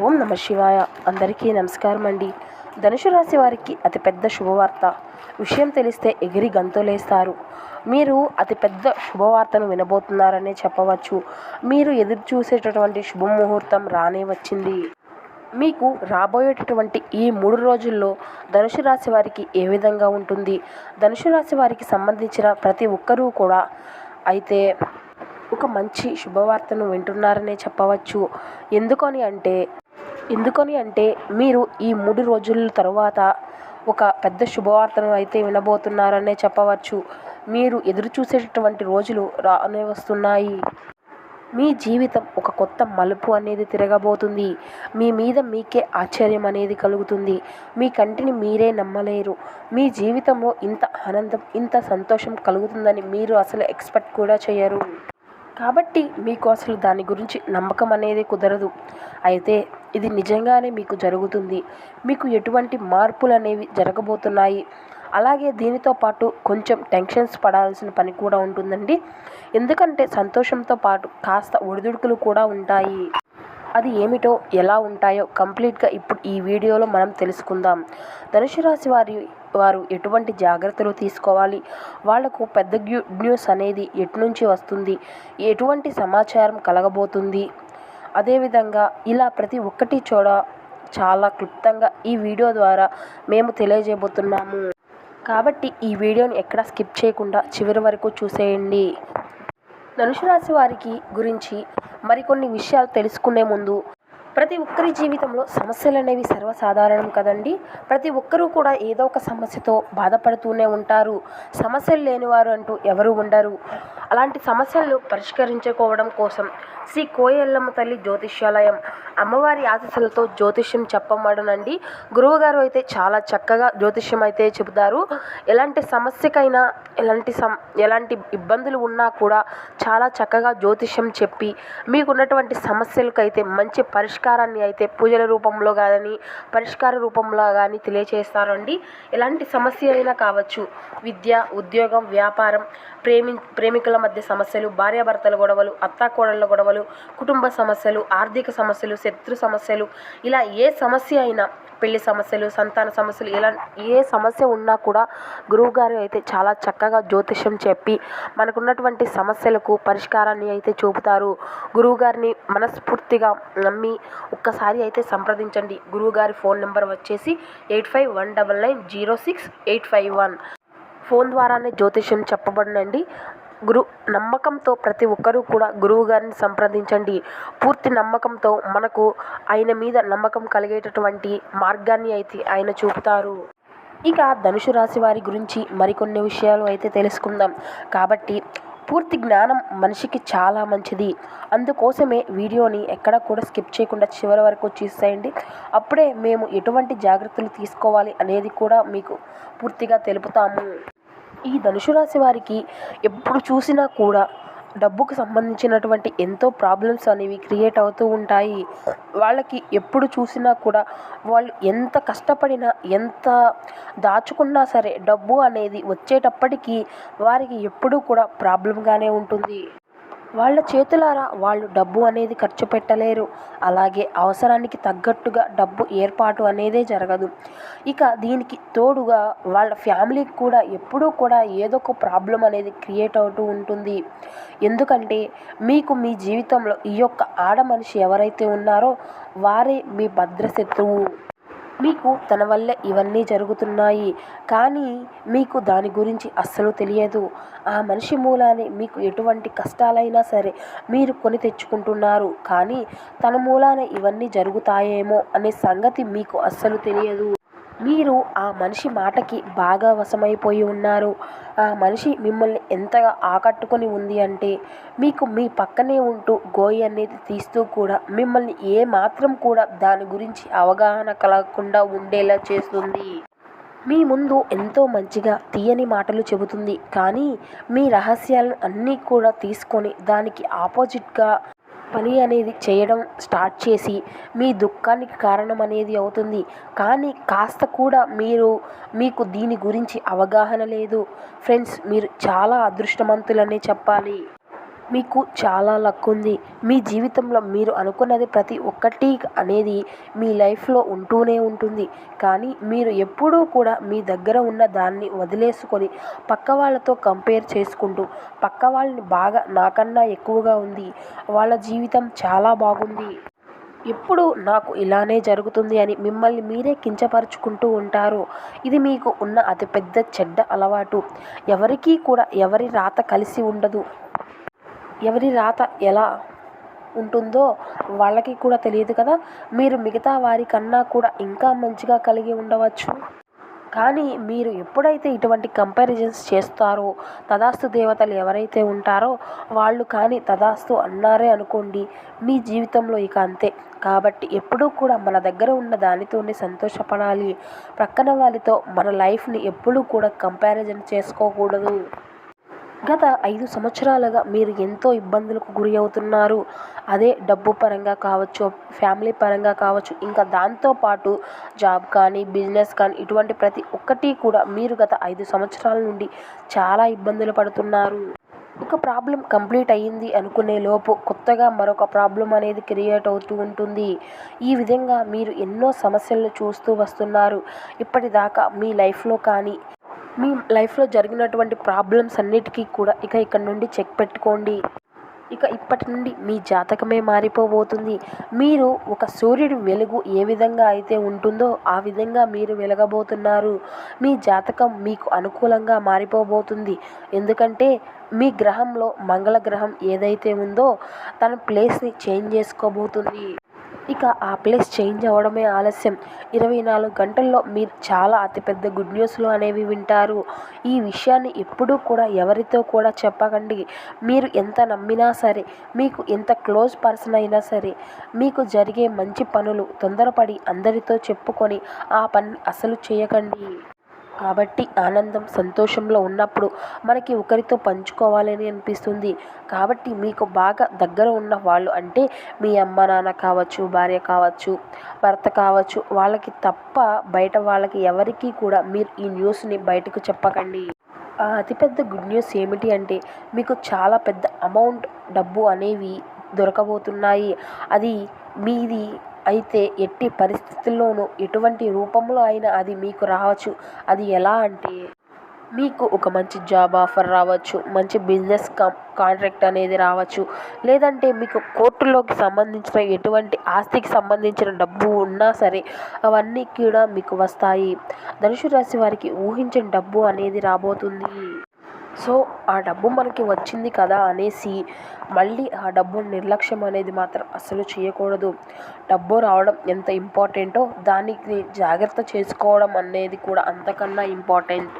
ఓం నమ శివాయ. అందరికీ నమస్కారం అండి. ధనుసు రాశి వారికి అతిపెద్ద శుభవార్త. విషయం తెలిస్తే ఎగిరి గంతులేస్తారు. మీరు అతిపెద్ద శుభవార్తను వినబోతున్నారనే చెప్పవచ్చు. మీరు ఎదురు చూసేటటువంటి శుభముహూర్తం రానే వచ్చింది. మీకు రాబోయేటటువంటి ఈ మూడు రోజుల్లో ధనుసు రాశి వారికి ఏ విధంగా ఉంటుంది? ధనుసు రాశి వారికి సంబంధించిన ప్రతి ఒక్కరూ కూడా అయితే ఒక మంచి శుభవార్తను వింటున్నారనే చెప్పవచ్చు. ఎందుకని అంటే ఎందుకని అంటే మీరు ఈ మూడు రోజుల తరువాత ఒక పెద్ద శుభవార్తను అయితే వినబోతున్నారనే చెప్పవచ్చు. మీరు ఎదురు చూసేటటువంటి రోజులు రానే వస్తున్నాయి. మీ జీవితం ఒక కొత్త మలుపు అనేది తిరగబోతుంది. మీ మీద మీకే ఆశ్చర్యం అనేది కలుగుతుంది. మీ కంటిని మీరే నమ్మలేరు. మీ జీవితంలో ఇంత ఆనందం ఇంత సంతోషం కలుగుతుందని మీరు అసలు ఎక్స్పెక్ట్ కూడా చేయరు. కాబట్టి మీకు అసలు దాని గురించి నమ్మకం అనేది కుదరదు. అయితే ఇది నిజంగానే మీకు జరుగుతుంది. మీకు ఎటువంటి మార్పులు అనేవి జరగబోతున్నాయి. అలాగే దీనితో పాటు కొంచెం టెన్షన్స్ పడాల్సిన పని కూడా ఉంటుందండి. ఎందుకంటే సంతోషంతో పాటు కాస్త ఒడిదుడుకులు కూడా ఉంటాయి. అది ఏమిటో ఎలా ఉంటాయో కంప్లీట్గా ఇప్పుడు ఈ వీడియోలో మనం తెలుసుకుందాం. ధనుసు రాశి వారి వారు ఎటువంటి జాగ్రత్తలు తీసుకోవాలి? వాళ్ళకు పెద్ద గ్యూ- న్యూస్ అనేది ఎటు నుంచి వస్తుంది? ఎటువంటి సమాచారం కలగబోతుంది? అదేవిధంగా ఇలా ప్రతి ఒక్కటి చూడ చాలా క్లుప్తంగా ఈ వీడియో ద్వారా మేము తెలియజేయబోతున్నాము. కాబట్టి ఈ వీడియోని ఎక్కడా స్కిప్ చేయకుండా చివరి వరకు చూసేయండి. ధనుసు రాశి వారికి గురించి మరికొన్ని విషయాలు తెలుసుకునే ముందు ప్రతి ఒక్కరి జీవితంలో సమస్యలు అనేవి సర్వసాధారణం కదండి. ప్రతి ఒక్కరూ కూడా ఏదో ఒక సమస్యతో బాధపడుతూనే ఉంటారు. సమస్యలు లేనివారు అంటూ ఎవరు ఉండరు. అలాంటి సమస్యలను పరిష్కరించుకోవడం కోసం శ్రీ కోయల్లమ్మ తల్లి జ్యోతిష్యాలయం అమ్మవారి ఆశీస్సులతో జ్యోతిష్యం చెప్పమడనండి గురువుగారు అయితే చాలా చక్కగా జ్యోతిష్యం అయితే చెబుతారు. ఎలాంటి సమస్యకైనా ఎలాంటి సం ఎలాంటి ఇబ్బందులు ఉన్నా కూడా చాలా చక్కగా జ్యోతిష్యం చెప్పి మీకున్నటువంటి సమస్యలకైతే మంచి పరిష్కారాన్ని అయితే పూజల రూపంలో కానీ పరిష్కార రూపంలో కానీ తెలియచేస్తారండి. ఎలాంటి సమస్య అయినా కావచ్చు విద్య ఉద్యోగం వ్యాపారం ప్రేమి ప్రేమికుల మధ్య సమస్యలు భార్యాభర్తల గొడవలు అత్తాకోడళ్ళ గొడవలు కుటుంబ సమస్యలు ఆర్థిక సమస్యలు శత్రు సమస్యలు ఇలా ఏ సమస్య అయినా పెళ్ళి సమస్యలు సంతాన సమస్యలు ఇలా ఏ సమస్య ఉన్నా కూడా గురువుగారు అయితే చాలా చక్కగా జ్యోతిష్యం చెప్పి మనకున్నటువంటి సమస్యలకు పరిష్కారాన్ని అయితే చూపుతారు. గురువుగారిని మనస్ఫూర్తిగా నమ్మి ఒక్కసారి అయితే సంప్రదించండి. గురువుగారి ఫోన్ నెంబర్ వచ్చేసి eight five one double nine zero six eight five one. Phone ద్వారానే జ్యోతిష్యం చెప్పబడినండి. గురు నమ్మకంతో ప్రతి ఒక్కరూ కూడా గురువు గారిని సంప్రదించండి. పూర్తి నమ్మకంతో మనకు ఆయన మీద నమ్మకం కలిగేటటువంటి మార్గాన్ని అయితే ఆయన చూపుతారు. ఇక ధనుసు రాశి వారి గురించి మరికొన్ని విషయాలు అయితే తెలుసుకుందాం. కాబట్టి పూర్తి జ్ఞానం మనిషికి చాలా మంచిది. అందుకోసమే వీడియోని ఎక్కడ కూడా స్కిప్ చేయకుండా చివరి వరకు చూసేయండి. అప్పుడే మేము ఎటువంటి జాగ్రత్తలు తీసుకోవాలి అనేది కూడా మీకు పూర్తిగా తెలుపుతాము. ఈ ధనుసు రాశి వారికి ఎప్పుడు చూసినా కూడా డబ్బుకు సంబంధించినటువంటి ఎంతో ప్రాబ్లమ్స్ అనేవి క్రియేట్ అవుతూ ఉంటాయి. వాళ్ళకి ఎప్పుడు చూసినా కూడా వాళ్ళు ఎంత కష్టపడినా ఎంత దాచుకున్నా సరే డబ్బు అనేది వచ్చేటప్పటికీ వారికి ఎప్పుడూ కూడా ప్రాబ్లంగానే ఉంటుంది. వాళ్ళ చేతులారా వాళ్ళు డబ్బు అనేది ఖర్చు పెట్టలేరు. అలాగే అవసరానికి తగ్గట్టుగా డబ్బు ఏర్పాటు అనేదే జరగదు. ఇక దీనికి తోడుగా వాళ్ళ ఫ్యామిలీకి కూడా ఎప్పుడూ కూడా ఏదో ఒక ప్రాబ్లం అనేది క్రియేట్ అవుతూ ఉంటుంది. ఎందుకంటే మీకు మీ జీవితంలో ఈ యొక్క ఆడ మనిషి ఎవరైతే ఉన్నారో వారే మీ భద్రశత్రువు. మీకు తన వల్ల ఇవన్నీ జరుగుతున్నాయి. కానీ మీకు దాని గురించి అస్సలు తెలియదు. ఆ మనిషి మూలానే మీకు ఎటువంటి కష్టాలైనా సరే మీరు కొని తెచ్చుకుంటున్నారు. కానీ తన మూలానే ఇవన్నీ జరుగుతాయేమో అనే సంగతి మీకు అస్సలు తెలియదు. మీరు ఆ మనిషి మాటకి బాగా వశమైపోయి ఉన్నారు. ఆ మనిషి మిమ్మల్ని ఎంతగా ఆకట్టుకొని ఉంది అంటే మీకు మీ పక్కనే ఉంటూ గోయి అనేది తీస్తూ కూడా మిమ్మల్ని ఏ మాత్రం కూడా దాని గురించి అవగాహన కలగకుండా ఉండేలా చేస్తుంది. మీ ముందు ఎంతో మంచిగా తీయని మాటలు చెబుతుంది. కానీ మీ రహస్యాలను అన్నీ కూడా తీసుకొని దానికి ఆపోజిట్గా పని అనేది చేయడం స్టార్ట్ చేసి మీ దుఃఖానికి కారణం అనేది అవుతుంది. కానీ కాస్త కూడా మీరు మీకు దీని గురించి అవగాహన లేదు. ఫ్రెండ్స్ మీరు చాలా అదృష్టవంతులనే చెప్పాలి. మీకు చాలా లక్ ఉంది. మీ జీవితంలో మీరు అనుకున్నది ప్రతి ఒక్కటి అనేది మీ లైఫ్లో ఉంటూనే ఉంటుంది. కానీ మీరు ఎప్పుడూ కూడా మీ దగ్గర ఉన్న దాన్ని వదిలేసుకొని పక్క వాళ్ళతో కంపేర్ చేసుకుంటూ పక్క వాళ్ళని బాగా నాకన్నా ఎక్కువగా ఉంది. వాళ్ళ జీవితం చాలా బాగుంది. ఎప్పుడు నాకు ఇలానే జరుగుతుంది అని మిమ్మల్ని మీరే కించపరుచుకుంటూ ఉంటారు. ఇది మీకు ఉన్న అతిపెద్ద చెడ్డ అలవాటు. ఎవరికీ కూడా ఎవరి రాత కలిసి ఉండదు. ఎవరి రాత ఎలా ఉంటుందో వాళ్ళకి కూడా తెలియదు కదా. మీరు మిగతా వారి కన్నా కూడా ఇంకా మంచిగా కలిగి ఉండవచ్చు. కానీ మీరు ఎప్పుడైతే ఇటువంటి కంపారిజన్స్ చేస్తారో తదాస్తు దేవతలు ఎవరైతే ఉంటారో వాళ్ళు కానీ తదాస్తు అన్నారే అనుకోండి మీ జీవితంలో ఇక అంతే. కాబట్టి ఎప్పుడూ కూడా మన దగ్గర ఉన్న దానితోనే సంతోషపడాలి. ప్రక్కన వాళ్ళతో మన లైఫ్ని ఎప్పుడూ కూడా కంపారిజన్ చేసుకోకూడదు. గత ఐదు సంవత్సరాలుగా మీరు ఎంతో ఇబ్బందులకు గురి అవుతున్నారు. అదే డబ్బు పరంగా కావచ్చు ఫ్యామిలీ పరంగా కావచ్చు ఇంకా దాంతోపాటు జాబ్ కానీ బిజినెస్ కానీ ఇటువంటి ప్రతి ఒక్కటి కూడా మీరు గత ఐదు సంవత్సరాల నుండి చాలా ఇబ్బందులు పడుతున్నారు. ఒక ప్రాబ్లం కంప్లీట్ అయ్యింది అనుకునే లోపు కొత్తగా మరొక ప్రాబ్లం అనేది క్రియేట్ అవుతూ ఉంటుంది. ఈ విధంగా మీరు ఎన్నో సమస్యలను చూస్తూ వస్తున్నారు. ఇప్పటిదాకా మీ లైఫ్లో కానీ మీ లైఫ్లో జరిగినటువంటి ప్రాబ్లమ్స్ అన్నిటికీ కూడా ఇక ఇక్కడ నుండి చెక్ పెట్టుకోండి. ఇక ఇప్పటి నుండి మీ జాతకమే మారిపోబోతుంది. మీరు ఒక సూర్యుడి వెలుగు ఏ విధంగా అయితే ఉంటుందో ఆ విధంగా మీరు వెలగబోతున్నారు. మీ జాతకం మీకు అనుకూలంగా మారిపోబోతుంది. ఎందుకంటే మీ గ్రహంలో మంగళ గ్రహం ఏదైతే ఉందో తన ప్లేస్ని చేంజ్ చేసుకోబోతుంది. ఇక ఆ ప్లేస్ చేంజ్ అవ్వడమే ఆలస్యం. ఇరవై నాలుగు గంటల్లో మీరు చాలా అతిపెద్ద గుడ్ న్యూస్లు అనేవి వింటారు. ఈ విషయాన్ని ఎప్పుడూ కూడా ఎవరితో కూడా చెప్పకండి. మీరు ఎంత నమ్మినా సరే మీకు ఎంత క్లోజ్ పర్సన్ అయినా సరే మీకు జరిగే మంచి పనులు తొందరపడి అందరితో చెప్పుకొని ఆ పని అసలు చేయకండి. కాబట్టి ఆనందం సంతోషంలో ఉన్నప్పుడు మనకి ఒకరితో పంచుకోవాలని అనిపిస్తుంది. కాబట్టి మీకు బాగా దగ్గర ఉన్న వాళ్ళు అంటే మీ అమ్మ నాన్న కావచ్చు భార్య కావచ్చు భర్త కావచ్చు వాళ్ళకి తప్ప బయట వాళ్ళకి ఎవరికీ కూడా మీరు ఈ న్యూస్ని బయటకు చెప్పకండి. ఆ అతిపెద్ద గుడ్ న్యూస్ ఏమిటి అంటే మీకు చాలా పెద్ద అమౌంట్ డబ్బు అనేవి దొరకబోతున్నాయి. అది మీది అయితే ఎట్టి పరిస్థితుల్లోనూ ఎటువంటి రూపంలో అయినా అది మీకు రావచ్చు. అది ఎలా అంటే మీకు ఒక మంచి జాబ్ ఆఫర్ రావచ్చు మంచి బిజినెస్ కం కాంట్రాక్ట్ అనేది రావచ్చు. లేదంటే మీకు కోర్టులోకి సంబంధించిన ఎటువంటి ఆస్తికి సంబంధించిన డబ్బు ఉన్నా సరే అవన్నీ కూడా మీకు వస్తాయి. ధనుసు రాశి వారికి ఊహించిన డబ్బు అనేది రాబోతుంది. సో ఆ డబ్బు మనకి వచ్చింది కదా అనేసి మళ్ళీ ఆ డబ్బు నిర్లక్ష్యం అనేది మాత్రం అసలు చేయకూడదు. డబ్బు రావడం ఎంత ఇంపార్టెంటో దానికి జాగ్రత్త చేసుకోవడం అనేది కూడా అంతకన్నా ఇంపార్టెంట్.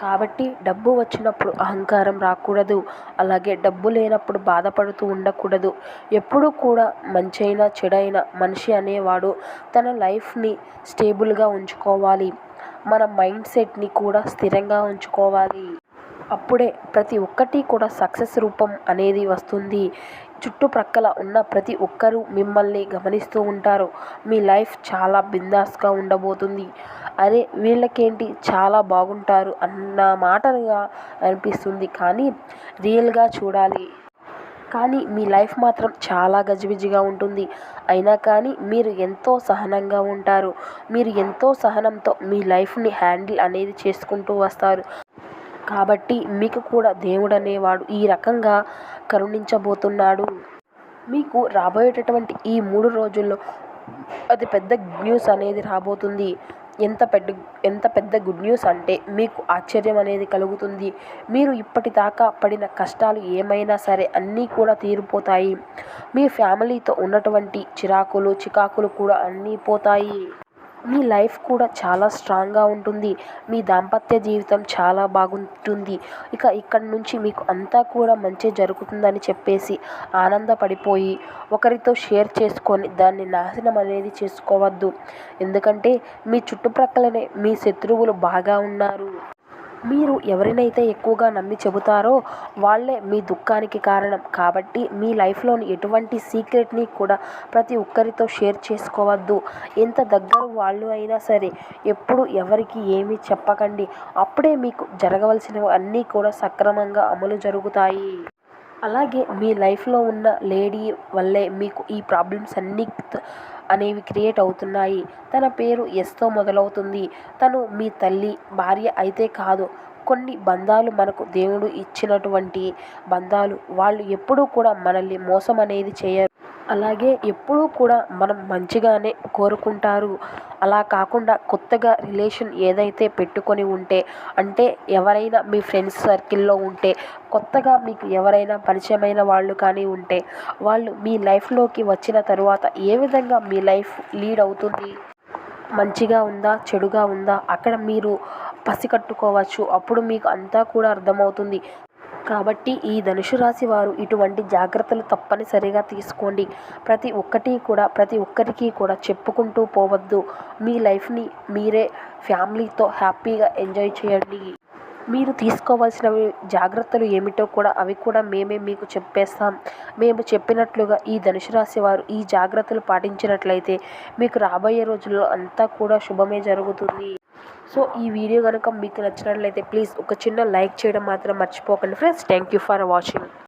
కాబట్టి డబ్బు వచ్చినప్పుడు అహంకారం రాకూడదు. అలాగే డబ్బు లేనప్పుడు బాధపడుతూ ఉండకూడదు. ఎప్పుడూ కూడా మంచైనా చెడైనా మనిషి అనేవాడు తన లైఫ్ని స్టేబుల్గా ఉంచుకోవాలి. మన మైండ్ సెట్ని కూడా స్థిరంగా ఉంచుకోవాలి. అప్పుడే ప్రతి ఒక్కటి కూడా సక్సెస్ రూపం అనేది వస్తుంది. చుట్టుప్రక్కల ఉన్న ప్రతి ఒక్కరూ మిమ్మల్ని గమనిస్తూ ఉంటారు. మీ లైఫ్ చాలా బిందాస్గా ఉండబోతుంది. అరే వీళ్ళకేంటి? చాలా బాగుంటారు అన్న మాటలుగా అనిపిస్తుంది. కానీ రియల్గా చూడాలి. కానీ మీ లైఫ్ మాత్రం చాలా గజిబిజిగా ఉంటుంది. అయినా కానీ మీరు ఎంతో సహనంగా ఉంటారు. మీరు ఎంతో సహనంతో మీ లైఫ్ని హ్యాండిల్ అనేది చేసుకుంటూ వస్తారు. కాబట్టి మీకు కూడా దేవుడు అనేవాడు ఈ రకంగా కరుణించబోతున్నాడు. మీకు రాబోయేటటువంటి ఈ మూడు రోజుల్లో అతి పెద్ద గుడ్ న్యూస్ అనేది రాబోతుంది. ఎంత పెద్ద ఎంత పెద్ద గుడ్ న్యూస్ అంటే మీకు ఆశ్చర్యం అనేది కలుగుతుంది. మీరు ఇప్పటిదాకా పడిన కష్టాలు ఏమైనా సరే అన్నీ కూడా తీరిపోతాయి. మీ ఫ్యామిలీతో ఉన్నటువంటి చిరాకులు చికాకులు కూడా అన్నీ పోతాయి. మీ లైఫ్ కూడా చాలా స్ట్రాంగ్గా ఉంటుంది. మీ దాంపత్య జీవితం చాలా బాగుంటుంది. ఇక ఇక్కడ నుంచి మీకు అంతా కూడా మంచి జరుగుతుందని చెప్పేసి ఆనందపడిపోయి ఒకరితో షేర్ చేసుకొని దాన్ని నాశనం అనేది చేసుకోవద్దు. ఎందుకంటే మీ చుట్టుప్రక్కలనే మీ శత్రువులు బాగా ఉన్నారు. మీరు ఎవరినైతే ఎక్కువగా నమ్మి చెబుతారో వాళ్ళే మీ దుఃఖానికి కారణం. కాబట్టి మీ లైఫ్లోని ఎటువంటి సీక్రెట్ని కూడా ప్రతి ఒక్కరితో షేర్ చేసుకోవద్దు. ఎంత దగ్గర వాళ్ళు అయినా సరే ఎప్పుడు ఎవరికి ఏమీ చెప్పకండి. అప్పుడే మీకు జరగవలసినవి అన్నీ కూడా సక్రమంగా అమలు జరుగుతాయి. అలాగే మీ లైఫ్లో ఉన్న లేడీ వల్లే మీకు ఈ ప్రాబ్లమ్స్ అన్నీ అనేవి క్రియేట్ అవుతున్నాయి. తన పేరు ఎస్తో మొదలవుతుంది. తను మీ తల్లి భార్య అయితే కాదు. కొన్ని బంధాలు మనకు దేవుడు ఇచ్చినటువంటి బంధాలు. వాళ్ళు ఎప్పుడూ కూడా మనల్ని మోసం అనేది చేయరు. అలాగే ఎప్పుడూ కూడా మనం మంచిగానే కోరుకుంటారు. అలా కాకుండా కొత్తగా రిలేషన్ ఏదైతే పెట్టుకొని ఉంటే అంటే ఎవరైనా మీ ఫ్రెండ్స్ సర్కిల్లో ఉంటే కొత్తగా మీకు ఎవరైనా పరిచయమైన వాళ్ళు కానీ ఉంటే వాళ్ళు మీ లైఫ్లోకి వచ్చిన తరువాత ఏ విధంగా మీ లైఫ్ లీడ్ అవుతుంది? మంచిగా ఉందా? చెడుగా ఉందా? అక్కడ మీరు పసికట్టుకోవచ్చు. అప్పుడు మీకు అంతా కూడా అర్థమవుతుంది. కాబట్టి ఈ ధనుసు రాశి వారు ఇటువంటి జాగ్రత్తలు తప్పనిసరిగా తీసుకోండి. ప్రతి ఒక్కటి కూడా ప్రతి ఒక్కరికి కూడా చెప్పుకుంటూ పోవద్దు. మీ లైఫ్ని మీరే ఫ్యామిలీతో హ్యాపీగా ఎంజాయ్ చేయండి. మీరు తీసుకోవాల్సిన జాగ్రత్తలు ఏమిటో కూడా అవి కూడా మేమే మీకు చెప్పేస్తాం. మేము చెప్పినట్లుగా ఈ ధనుసు రాశి వారు ఈ జాగ్రత్తలు పాటించినట్లయితే మీకు రాబోయే రోజుల్లో అంతా కూడా శుభమే జరుగుతుంది. సో ఈ వీడియో కనుక మీకు నచ్చినట్లయితే ప్లీజ్ ఒక చిన్న లైక్ చేయడం మాత్రం మర్చిపోకండి. Friends thank you for watching.